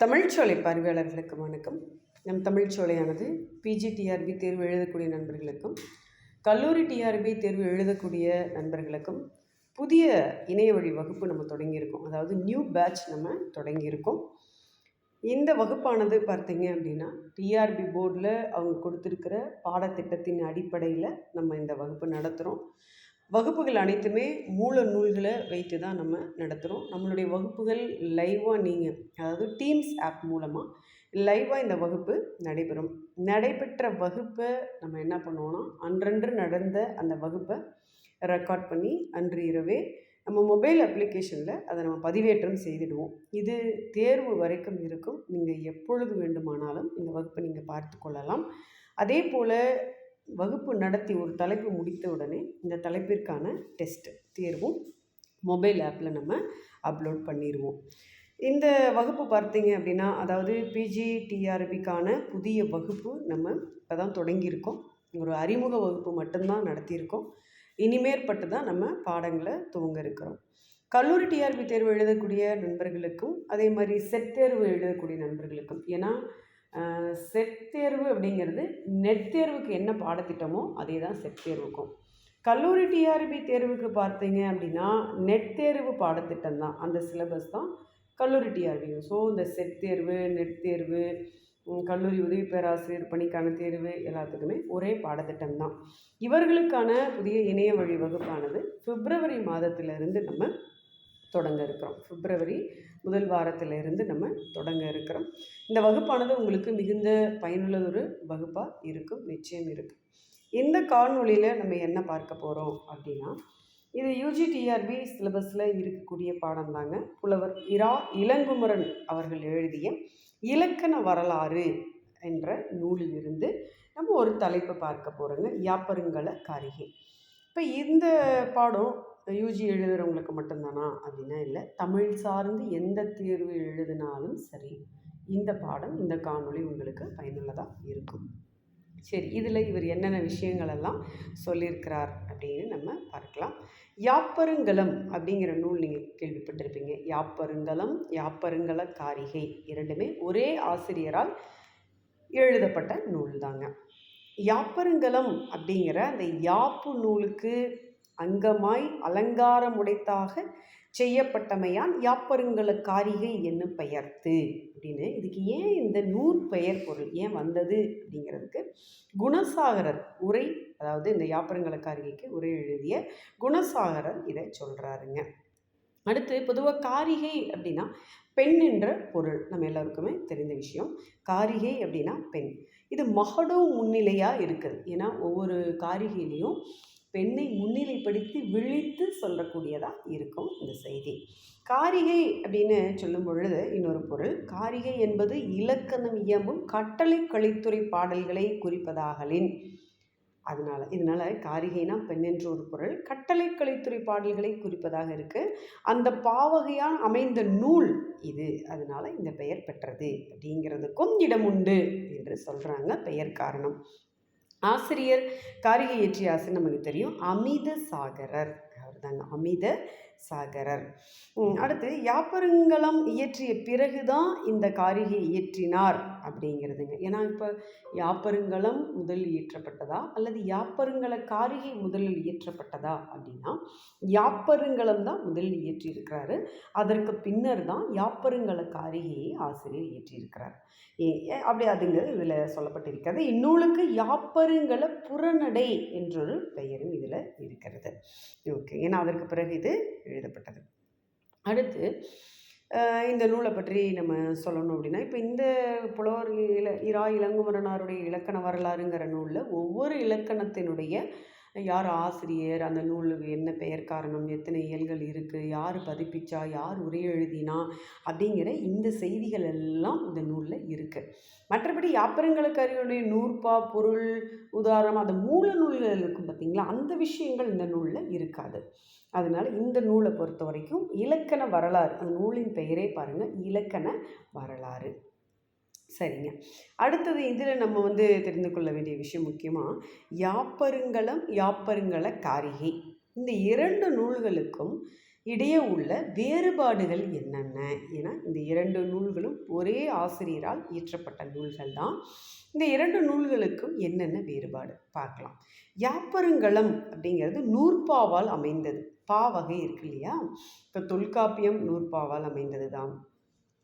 தமிழ்ச்சோலை பார்வையாளர்களுக்கு வணக்கம். நம் தமிழ்ச்சோலையானது பிஜி டிஆர்பி தேர்வு எழுதக்கூடிய நண்பர்களுக்கும் கல்லூரி டிஆர்பி தேர்வு எழுதக்கூடிய நண்பர்களுக்கும் புதிய இணைய வழி வகுப்பு நம்ம தொடங்கியிருக்கோம். அதாவது நியூ பேட்ச் நம்ம தொடங்கியிருக்கோம். இந்த வகுப்பானது பார்த்தீங்க அப்படின்னா டிஆர்பி போர்டில் அவங்க கொடுத்துருக்கிற பாடத்திட்டத்தின் அடிப்படையில் நம்ம இந்த வகுப்பு நடத்துகிறோம். வகுப்புகள் அனைத்துமே மூல நூல்களை வைத்து தான் நம்ம நடத்துகிறோம். நம்மளுடைய வகுப்புகள் லைவாக நீங்கள் அதாவது டீம்ஸ் ஆப் மூலமாக லைவாக இந்த வகுப்பு நடைபெறும். நடைபெற்ற வகுப்பை நம்ம என்ன பண்ணுவோன்னா அன்றன்று நடந்த அந்த வகுப்பை ரெக்கார்ட் பண்ணி அன்று இரவே நம்ம மொபைல் அப்ளிகேஷனில் அதை நம்ம பதிவேற்றம் செய்திடுவோம். இது தேர்வு வரைக்கும் இருக்கும். நீங்கள் எப்பொழுது வேண்டுமானாலும் இந்த வகுப்பை நீங்கள் பார்த்து கொள்ளலாம். அதே போல் வகுப்பு நடத்தி ஒரு தலைப்பு முடித்த உடனே இந்த தலைப்பிற்கான டெஸ்ட் தேர்வும் மொபைல் ஆப்பில் நம்ம அப்லோட் பண்ணிடுவோம் இந்த வகுப்பு பார்த்தீங்க அப்படின்னா அதாவது பிஜி டிஆர்பிக்கான புதிய வகுப்பு நம்ம இப்போ தான் தொடங்கியிருக்கோம். ஒரு அறிமுக வகுப்பு மட்டும்தான் நடத்தியிருக்கோம். இனிமேற்பட்டு தான் நம்ம பாடங்களை துவங்க இருக்கிறோம். கல்லூரி டிஆர்பி தேர்வு எழுதக்கூடிய நண்பர்களுக்கும் அதே மாதிரி செட் தேர்வு எழுதக்கூடிய நண்பர்களுக்கும் ஏன்னா செட் தேர்வு அப்படிங்கிறது நெட் தேர்வுக்கு என்ன பாடத்திட்டமோ அதே தான் செட் தேர்வுக்கும். கல்லூரி டிஆர்பி தேர்வுக்கு பார்த்தீங்க அப்படின்னா நெட் தேர்வு பாடத்திட்டம் தான். அந்த சிலபஸ் தான் கல்லூரி டிஆர்பி ஸோ இந்த செட் தேர்வு நெட் தேர்வு கல்லூரி உதவி பேராசிரியர் பணிக்கான தேர்வு எல்லாத்துக்குமே ஒரே பாடத்திட்டம் தான். இவர்களுக்கான புதிய இணைய வழி வகுப்பானது பிப்ரவரி மாதத்திலிருந்து நம்ம தொடங்க இருக்கிறோம். பிப்ரவரி முதல் வாரத்திலிருந்து நம்ம தொடங்க இருக்கிறோம். இந்த வகுப்பானது உங்களுக்கு மிகுந்த பயனுள்ளதொரு வகுப்பாக இருக்கும் நிச்சயம் இருக்குது இந்த காணொலியில் நம்ம என்ன பார்க்க போகிறோம் அப்படின்னா இது யூஜிடிஆர்பி சிலபஸில் இருக்கக்கூடிய பாடம் தாங்க. புலவர் இரா இளங்குமரன் அவர்கள் எழுதிய இலக்கண வரலாறு என்ற நூலிலிருந்து நம்ம ஒரு தலைப்பை பார்க்க போகிறோங்க யாப்பருங்கல காரிகை. இப்போ இந்த பாடம் யூஜி எழுதுகிறவங்களுக்கு மட்டும்தானா? அப்படின்னா இல்லை. தமிழ் சார்ந்து எந்த தேர்வு எழுதினாலும் சரி இந்த பாடம் இந்த காணொளி உங்களுக்கு பயனுள்ளதாக இருக்கும். சரி இதில் இவர் என்னென்ன விஷயங்களெல்லாம் சொல்லியிருக்கிறார் அப்படின்னு நம்ம பார்க்கலாம். யாப்பருங்கலம் அப்படிங்கிற நூல் நீங்கள் கேள்விப்பட்டிருப்பீங்க. யாப்பருங்கலம் யாப்பருங்கல காரிகை இரண்டுமே ஒரே ஆசிரியரால் எழுதப்பட்ட நூல் தாங்க யாப்பருங்கலம் அப்படிங்கிற அந்த யாப்பு நூலுக்கு அங்கமாய் அலங்காரமுடைத்தாக செய்யப்பட்டமையான் யாப்பருங்கள காரிகை என்னும் பெயர்த்து. அப்படின்னு இதுக்கு ஏன் இந்த நூல் பெயர் பொருள்? ஏன் வந்தது? அப்படிங்கிறதுக்கு குணசாகரர் உரை அதாவது இந்த யாப்பருங்கள காரிகைக்கு உரை எழுதிய குணசாகரர் இதை சொல்கிறாருங்க அடுத்து பொதுவாக காரிகை அப்படின்னா பெண் என்ற பொருள். நம்ம எல்லாருக்குமே தெரிந்த விஷயம். காரிகை அப்படின்னா பெண். இது மகடோ முன்னிலையாக இருக்குது. ஏன்னா ஒவ்வொரு காரிகையிலையும் பெண்ணை முன்னிலைப்படுத்தி விழித்து சொல்லக்கூடியதாக இருக்கும் இந்த செய்தி. காரிகை அப்படின்னு சொல்லும் பொழுது இன்னொரு பொருள் காரிகை என்பது இலக்கணம் இயம்பும் கட்டளை கழித்துறை பாடல்களை குறிப்பதாகலின். அதனால் இதனால் காரிகைனா பெண் என்று ஒரு பொருள் கட்டளை கலைத்துறை பாடல்களை குறிப்பதாக இருக்குது அந்த பாவகையால் அமைந்த நூல் இது அதனால் இந்த பெயர் பெற்றது அப்படிங்கிறதுக்கும் இடம் உண்டு என்று சொல்கிறாங்க பெயர் காரணம். ஆசிரியர் காரிகை இயற்றிய ஆசிரியர் நமக்கு தெரியும். அமித சாகரர். அவர் தாங்க அமித சாகரர். அடுத்து யாப்பருங்கலம் இயற்றிய பிறகு தான் இந்த காரிகை இயற்றினார் அப்படிங்கிறதுங்க. ஏன்னா இப்போ யாப்பருங்கலம் முதலில் இயற்றப்பட்டதா? அல்லது யாப்பருங்கல காரிகை முதலில் இயற்றப்பட்டதா? அப்படின்னா யாப்பருங்கலம் தான் முதலில் இயற்றியிருக்கிறாரு. அதற்கு பின்னர் தான் யாப்பருங்கல காரிகையை ஆசிரியர் இயற்றியிருக்கிறார். அப்படி அதுங்கிறது இதில் சொல்லப்பட்டிருக்கிறது. இந்நூலுக்கு யாப்பருங்கல புறநடை என்றொரு பெயரும் இதில் இருக்கிறது. ஓகே ஏன்னா அதற்கு பிறகு இது எழுதப்பட்டது. அடுத்து இந்த நூலை பற்றி நம்ம சொல்லணும் அப்படின்னா இப்போ இந்த புலவர் இல இரா இளங்குமரனாருடைய இலக்கண வரலாறுங்கிற நூலில் ஒவ்வொரு இலக்கணத்தினுடைய யார் ஆசிரியர்? அந்த நூலுக்கு என்ன பெயர் காரணம்? எத்தனை இயல்கள் இருக்குது யார் பதிப்பிச்சா? யார் உரை எழுதினா? அப்படிங்கிற இந்த செய்திகள் எல்லாம் இந்த நூலில் இருக்குது மற்றபடி யாப்பரங்களுக்கு அறிவுடைய நூற்பா பொருள் உதாரணம் அந்த மூல நூல்கள் இருக்கும் பார்த்திங்களா? அந்த விஷயங்கள் இந்த நூலில் இருக்காது. அதனால் இந்த நூலை பொறுத்த வரைக்கும் இலக்கண வரலாறு அந்த நூலின் பெயரே பாருங்கள் இலக்கண வரலாறு. சரிங்க. அடுத்தது இதில் நம்ம வந்து தெரிந்து கொள்ள வேண்டிய விஷயம் முக்கியமாக யாப்பருங்கலம் யாப்பருங்கல காரிகை. இந்த இரண்டு நூல்களுக்கும் இடையே உள்ள வேறுபாடுகள் என்னென்ன? ஏன்னா இந்த இரண்டு நூல்களும் ஒரே ஆசிரியரால் இயற்றப்பட்ட நூல்கள் தான். இந்த இரண்டு நூல்களுக்கும் என்னென்ன வேறுபாடு? பார்க்கலாம். யாப்பருங்கலம் அப்படிங்கிறது நூற்பாவால் அமைந்தது. பா வகை இருக்கு இல்லையா? இப்போ தொல்காப்பியம் நூற்பாவால் அமைந்தது தான்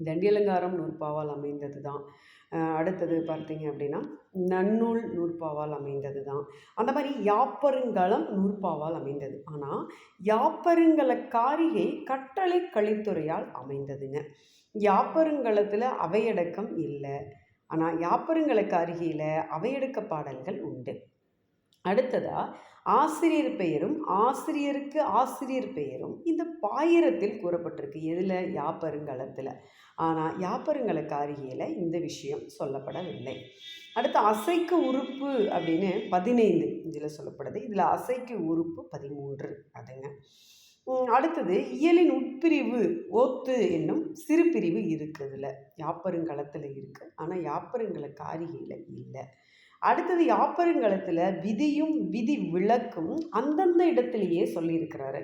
தண்டியலங்காரம் நூற்பாவால் அமைந்தது தான் அடுத்தது பார்த்தீங்க அப்படின்னா நன்னூல் நூற்பாவால் அமைந்தது தான் அந்த மாதிரி யாப்பருங்கலம் நூற்பாவால் அமைந்தது. ஆனால் யாப்பருங்கல காரிகை கட்டளை கழித்துறையால் அமைந்ததுங்க. யாப்பருங்கலத்தில் அவையடக்கம் இல்லை. ஆனால் யாப்பருங்களுக்கு அருகில் அவையடக்க பாடல்கள் உண்டு. அடுத்ததாக ஆசிரியர் பெயரும் ஆசிரியருக்கு ஆசிரியர் பெயரும். இந்த பாயிரத்தில் கூறப்பட்டிருக்கு எதில்? யாப்பருங்கலத்தில். ஆனால் யாப்பருங்களுக்கு அருகியில் இந்த விஷயம் சொல்லப்படவில்லை. அடுத்து அசைக்கு உறுப்பு அப்படின்னு பதினைந்து இதில் சொல்லப்படுது. இதில் அசைக்கு உறுப்பு பதிமூன்று அதுங்க. அடுத்தது இயலின் உட்பிரிவு ஓத்து என்னும் சிறு பிரிவு இருக்குதுல யாப்பருங்கலத்தில் இருக்குது ஆனால் யாப்பருங்களுக்கு அருகியில் இல்லை. அடுத்தது யாப்பருங்கலத்தில் விதியும் விதி விளக்கும் அந்தந்த இடத்துலையே சொல்லியிருக்கிறாரு.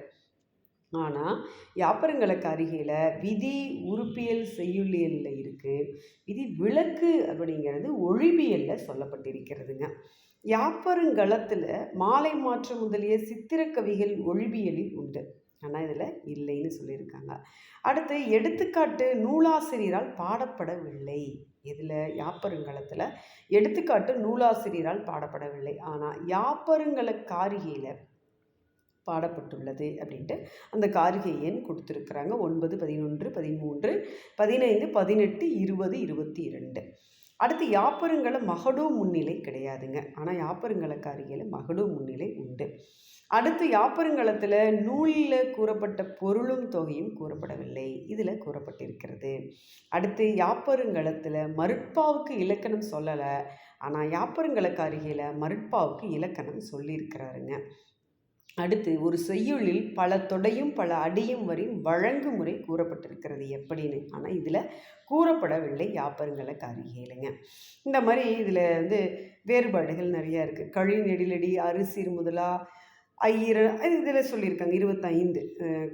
ஆனால் யாப்பருங்களுக்கு அருகில் விதி உறுப்பியல் செய்யுளியலில் இருக்குது விதி விளக்கு அப்படிங்கிறது ஒழிபியலில் சொல்லப்பட்டிருக்கிறதுங்க. யாப்பருங்கலத்தில் மாலை மாற்றம் முதலிய சித்திரக்கவிகள் ஒழிபியலில் உண்டு. ஆனால் இதில் இல்லைன்னு சொல்லியிருக்காங்க. அடுத்து எடுத்துக்காட்டு நூலாசிரியரால் பாடப்படவில்லை. இதில் யாப்பருங்கலத்தில் எடுத்துக்காட்டு நூலாசிரியரால் பாடப்படவில்லை. ஆனால் யாப்பருங்கல காரிகையில் பாடப்பட்டுள்ளது அப்படின்ட்டு அந்த காரிகை எண் கொடுத்துருக்குறாங்க. ஒன்பது பதினொன்று பதிமூன்று பதினைந்து பதினெட்டு இருபது இருபத்தி இரண்டு. அடுத்து யாப்பருங்கல மகடூ முன்னிலை கிடையாதுங்க. ஆனால் யாப்பருங்களுக்கு அருகில் மகடூ முன்னிலை உண்டு. அடுத்து யாப்பருங்கலத்தில் நூலில் கூறப்பட்ட பொருளும் தொகையும் கூறப்படவில்லை. இதில் கூறப்பட்டிருக்கிறது. அடுத்து யாப்பருங்கலத்தில் மருட்பாவுக்கு இலக்கணம் சொல்லலை. ஆனால் யாப்பருங்களுக்கு அருகில் மருட்பாவுக்கு இலக்கணம் சொல்லியிருக்கிறாருங்க. அடுத்து ஒரு செய்யுளில் பல தொடையும் பல அடியும் வரை வழங்குமுறை கூறப்பட்டிருக்கிறது. எப்படின்னு? ஆனால் இதில் கூறப்படவில்லை. யாப்பருங்கல காரிகையிலுங்க இந்த மாதிரி இதில் வந்து வேறுபாடுகள் நிறையா இருக்குது கழி நெடிலடி அரிசிர் முதலா ஐயிர இதில் சொல்லியிருக்காங்க. இருபத்தைந்து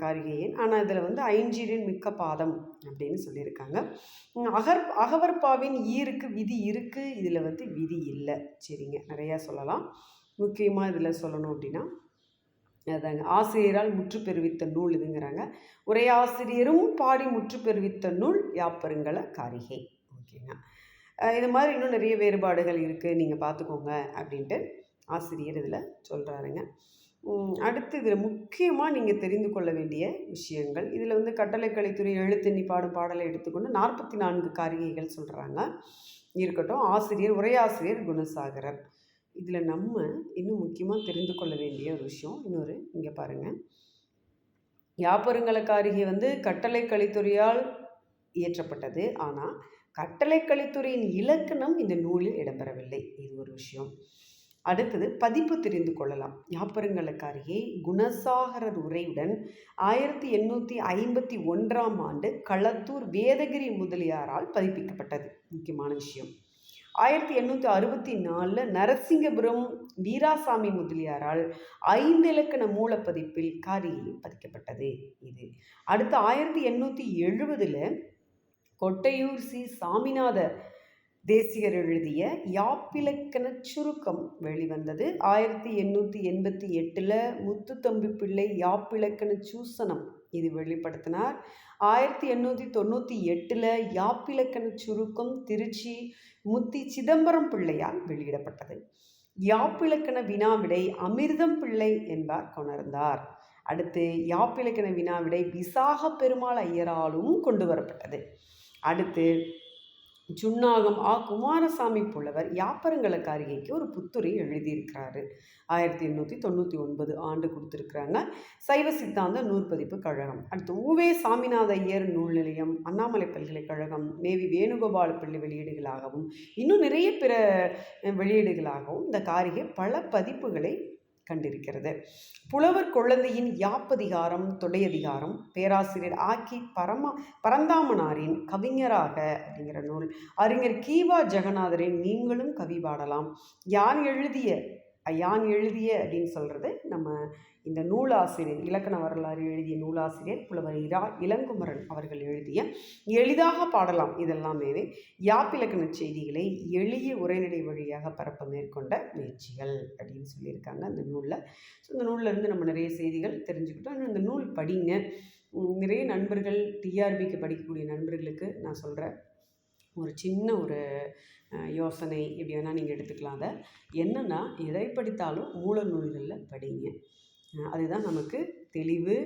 காரிகையன் ஆனால் இதில் வந்து ஐஞ்சீரின் மிக்க பாதம் அப்படின்னு சொல்லியிருக்காங்க. அகர் அகவர்பாவின் ஈருக்கு விதி இருக்குது இதில் வந்து விதி இல்லை. சரிங்க. நிறையா சொல்லலாம். முக்கியமாக இதில் சொல்லணும் அப்படின்னா அதாங்க. ஆசிரியரால் முற்று பெறுவித்த நூல் இதுங்கிறாங்க. உரையாசிரியரும் பாடி முற்று பெறுவித்த நூல் யாப்பருங்கள காரிகை. ஓகேங்க. இது மாதிரி இன்னும் நிறைய வேறுபாடுகள் இருக்குது நீங்கள் பார்த்துக்கோங்க அப்படின்ட்டு ஆசிரியர் இதில் சொல்கிறாருங்க அடுத்து இதில் முக்கியமாக நீங்கள் தெரிந்து கொள்ள வேண்டிய விஷயங்கள். இதில் வந்து கட்டளைக்கலைத்துறை எழுத்தெண்ணி பாடும் பாடலை எடுத்துக்கொண்டு நாற்பத்தி நான்கு காரிகைகள் சொல்கிறாங்க இருக்கட்டும். ஆசிரியர் உரையாசிரியர் குணசாகரர் இதில் நம்ம இன்னும் முக்கியமாக தெரிந்து கொள்ள வேண்டிய ஒரு விஷயம் இன்னொரு இங்கே பாருங்கள் யாப்பருங்கலக்காரிகை வந்து கட்டளை கலித்துறையால் இயற்றப்பட்டது. ஆனால் கட்டளை கலித்துறையின் இலக்கணம் இந்த நூலில் இடம்பெறவில்லை. இது ஒரு விஷயம். அடுத்தது பதிப்பு தெரிந்து கொள்ளலாம். யாப்பருங்கலக்காரிகை குணசாகரர் உரையுடன் ஆயிரத்தி எண்ணூற்றி ஐம்பத்தி ஒன்றாம் ஆண்டு களத்தூர் வேதகிரி முதலியாரால் பதிப்பிக்கப்பட்டது. முக்கியமான விஷயம். ஆயிரத்தி எண்ணூற்றி அறுபத்தி நாலில் நரசிங்கபுரம் வீராசாமி முதலியாரால் ஐந்து இலக்கண மூலப்பதிப்பில் காரி பதிக்கப்பட்டது இது. அடுத்து ஆயிரத்தி எண்ணூற்றி எழுபதில் கொட்டையூர் சி. சாமிநாத தேசிகர் எழுதிய யாப்பிலக்கண சுருக்கம் வெளிவந்தது. ஆயிரத்தி எண்ணூற்றி எண்பத்தி எட்டில் முத்துத்தம்பி பிள்ளை யாப்பிலக்கண சூசனம் இது வெளிப்படுத்தினார். ஆயிரத்தி எண்ணூற்றி தொண்ணூற்றி எட்டில் யாப்பிலக்கண சுருக்கம் திருச்சி முத்தி சிதம்பரம் பிள்ளையால் வெளியிடப்பட்டது. யாப்பிலக்கண வினாவிடை அமிர்தம் பிள்ளை என்பார் கொணர்ந்தார். அடுத்து யாப்பிலக்கண வினாவிடை விசாக பெருமாள் ஐயராலும் கொண்டு வரப்பட்டது. அடுத்து சுண்ணாகம் ஆ குமாரசாமி புலவர் யாப்பரங்களுக்கு அருகேக்கு ஒரு புத்துரை எழுதியிருக்கிறாரு. ஆயிரத்தி எண்ணூற்றி தொண்ணூற்றி ஒன்பது ஆண்டு கொடுத்துருக்குறாங்க. சைவ சித்தாந்த நூற்பதிப்பு கழகம். அடுத்து ஊவே சாமிநாத ஐயர் நூல் நிலையம் அண்ணாமலை பல்கலைக்கழகம் மேவி வேணுகோபால பள்ளி வெளியீடுகளாகவும் இன்னும் நிறைய பிற வெளியீடுகளாகவும் இந்த காரிகை பல பதிப்புகளை கண்டிருக்கிறது. புலவர் குழந்தையின் யாப்பதிகாரம் தொடையதிகாரம் பேராசிரியர் ஆக்கி பரமா பரந்தாமனாரின் கவிஞராக அப்படிங்கிற நூல். அறிஞர் கீவா ஜெகநாதரின் நீங்களும் கவி பாடலாம். யான் எழுதிய யான் எழுதிய அப்படின்னு சொல்கிறது நம்ம இந்த நூலாசிரியர் இலக்கண வரலாறு எழுதிய நூலாசிரியர் புலவர் இரா இளங்குமரன் அவர்கள் எழுதிய எளிதாக பாடலாம் இதெல்லாமே யாப்பிலக்கண செய்திகளை எளிய உரைநடை வழியாக பரப்ப மேற்கொண்ட முயற்சிகள் அப்படின்னு சொல்லியிருக்காங்க அந்த நூலில். ஸோ இந்த நூல்ல நம்ம நிறைய செய்திகள் தெரிஞ்சுக்கிட்டோம். இன்னும் இந்த நூல் படிங்க. நிறைய நண்பர்கள் டிஆர்பிக்கு படிக்கக்கூடிய நண்பர்களுக்கு நான் சொல்கிறேன் ஒரு சின்ன ஒரு யோசனை எப்படி வேணால் நீங்கள் எடுத்துக்கலாம் அதை. என்னென்னா எதை படித்தாலும் மூல நூல்களில் படிங்க. அதுதான் நமக்கு தெளிவு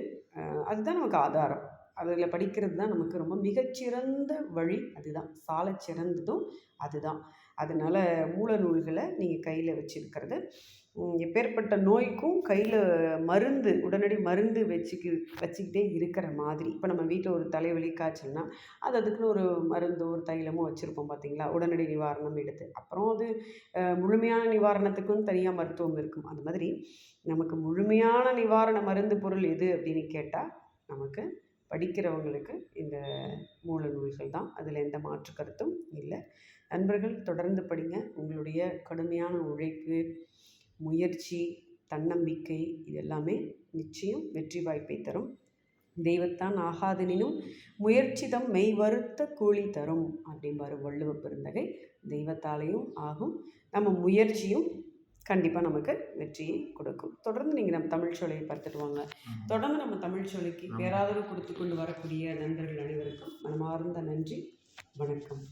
அதுதான் நமக்கு ஆதாரம். அதில் படிக்கிறது தான் நமக்கு ரொம்ப மிகச்சிறந்த வழி. அதுதான். சாலச் சிறந்ததும் அதுதான். அதனால் மூல நூல்களை நீங்கள் கையில் வச்சுருக்கிறது. எப்பேற்பட்ட நோய்க்கும் கையில் மருந்து உடனடி மருந்து வச்சுக்கி வச்சுக்கிட்டே இருக்கிற மாதிரி. இப்போ நம்ம வீட்டில் ஒரு தலைவலி காய்ச்சல்னா அது அதுக்குன்னு ஒரு மருந்தோ ஒரு தைலமோ வச்சுருப்போம் பார்த்தீங்களா உடனடி நிவாரணம் எடுத்து. அப்புறம் அது முழுமையான நிவாரணத்துக்கும் தனியாக மருத்துவம் இருக்கும். அந்த மாதிரி நமக்கு முழுமையான நிவாரண மருந்து பொருள் எது அப்படின்னு கேட்டால் நமக்கு படிக்கிறவங்களுக்கு இந்த மூல நூல்கள் தான். அதில் எந்த மாற்று கருத்தும் இல்லை. நண்பர்கள் தொடர்ந்து படிங்க. உங்களுடைய கடுமையான உழைப்பு முயற்சி தன்னம்பிக்கை இது எல்லாமே நிச்சயம் வெற்றி வாய்ப்பை தரும். தெய்வத்தான் ஆகாதெனினும் முயற்சி தம் மெய் வருத்த கூலி தரும் அப்படிம்பாரு வள்ளுவ பெருந்தகை. தெய்வத்தாலேயும் ஆகும். நம்ம முயற்சியும் கண்டிப்பாக நமக்கு வெற்றியை கொடுக்கும். தொடர்ந்து நீங்கள் நம்ம தமிழ் சோலையை பார்த்துட்டு வாங்க. தொடர்ந்து நம்ம தமிழ் சோலைக்கு பேராதரவு கொடுத்து கொண்டு வரக்கூடிய நண்பர்கள் அனைவருக்கும் மனமார்ந்த நன்றி. வணக்கம்.